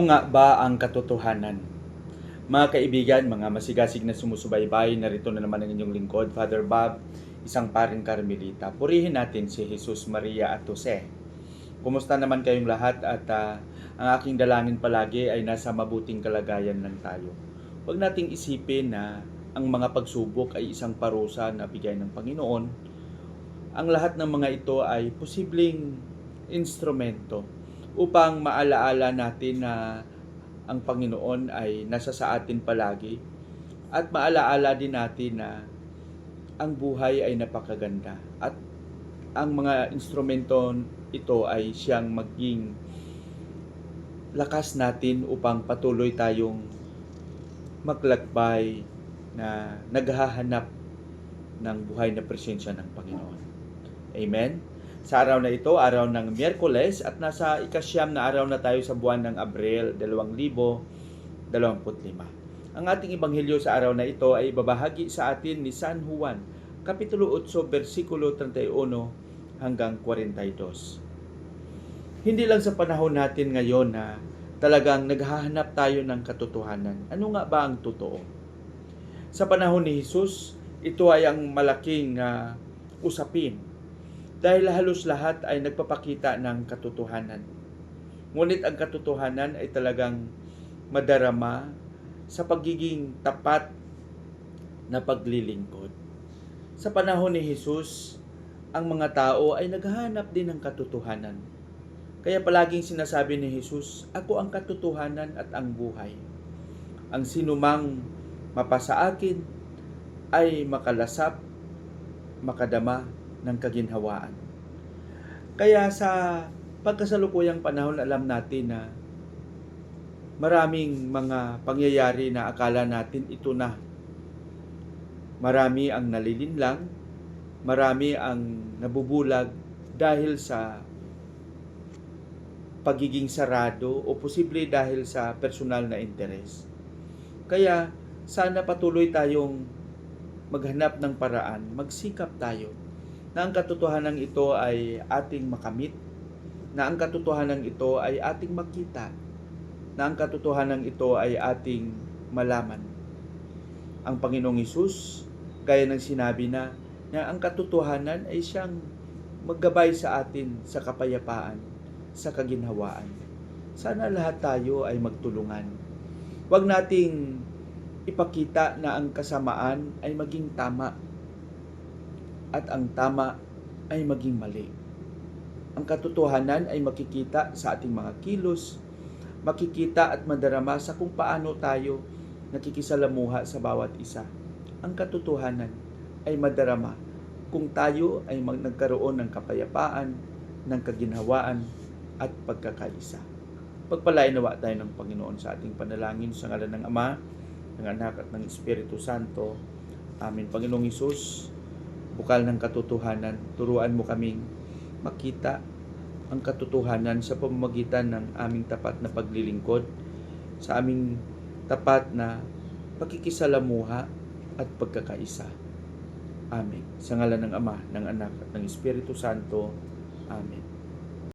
Ano nga ba ang katotohanan? Mga kaibigan, mga masigasig na sumusubaybay, narito na naman ang inyong lingkod, Father Bob, isang paring Carmelita. Purihin natin si Jesus, Maria at Jose. Kumusta naman kayong lahat at ah, ang aking dalangin palagi ay nasa mabuting kalagayan lang tayo. Huwag nating isipin na ang mga pagsubok ay isang parusa na bigay ng Panginoon. Ang lahat ng mga ito ay posibleng instrumento upang maalaala natin na ang Panginoon ay nasa sa atin palagi at maalaala din natin na ang buhay ay napakaganda at ang mga instrumento ito ay siyang maging lakas natin upang patuloy tayong maglakbay na naghahanap ng buhay na presensya ng Panginoon. Amen? Sa araw na ito, araw ng Miyerkules at nasa ikasyam na araw na tayo sa buwan ng Abril 2025. Ang ating ebanghelyo sa araw na ito ay babahagi sa atin ni San Juan, Kapitulo 8, versikulo 31 hanggang 42. Hindi lang sa panahon natin ngayon na talagang naghahanap tayo ng katotohanan. Ano nga ba ang totoo? Sa panahon ni Jesus, ito ay ang malaking ah, usapin dahil halos lahat ay nagpapakita ng katotohanan. Ngunit ang katotohanan ay talagang madarama sa pagiging tapat na paglilingkod. Sa panahon ni Jesus, ang mga tao ay naghahanap din ng katotohanan. Kaya palaging sinasabi ni Jesus, Ako ang katotohanan at ang buhay. Ang sinumang mapasa akin ay makalasap, makadama ng kaginhawaan. Kaya sa pagkasalukuyang panahon alam natin na maraming mga pangyayari na akala natin ito na. Marami ang nalilinlang, marami ang nabubulag dahil sa pagiging sarado o posible dahil sa personal na interes. Kaya sana patuloy tayong maghanap ng paraan, magsikap tayo na ang katotohanan ito ay ating makamit, na ang katotohanan ito ay ating makita, na ang katotohanan ito ay ating malaman. Ang Panginoong Isus, gaya ng sinabi na, na ang katotohanan ay siyang maggabay sa atin sa kapayapaan, sa kaginhawaan. Sana lahat tayo ay magtulungan. Huwag nating ipakita na ang kasamaan ay maging tama at ang tama ay maging mali. Ang katotohanan ay makikita sa ating mga kilos, makikita at madarama sa kung paano tayo nakikisalamuha sa bawat isa. Ang katotohanan ay madarama kung tayo ay nagkaroon ng kapayapaan, ng kaginhawaan at pagkakaisa. Pagpalain nawa tayo ng Panginoon sa ating panalangin sa ngalan ng Ama, ng Anak at ng Espiritu Santo. Amin. Panginoong Isus, bukal ng katotohanan, turuan mo kaming makita ang katotohanan sa pamamagitan ng aming tapat na paglilingkod, sa aming tapat na pakikisalamuha at pagkakaisa. Amen. Sa ngalan ng Ama, ng Anak at ng Espiritu Santo. Amen.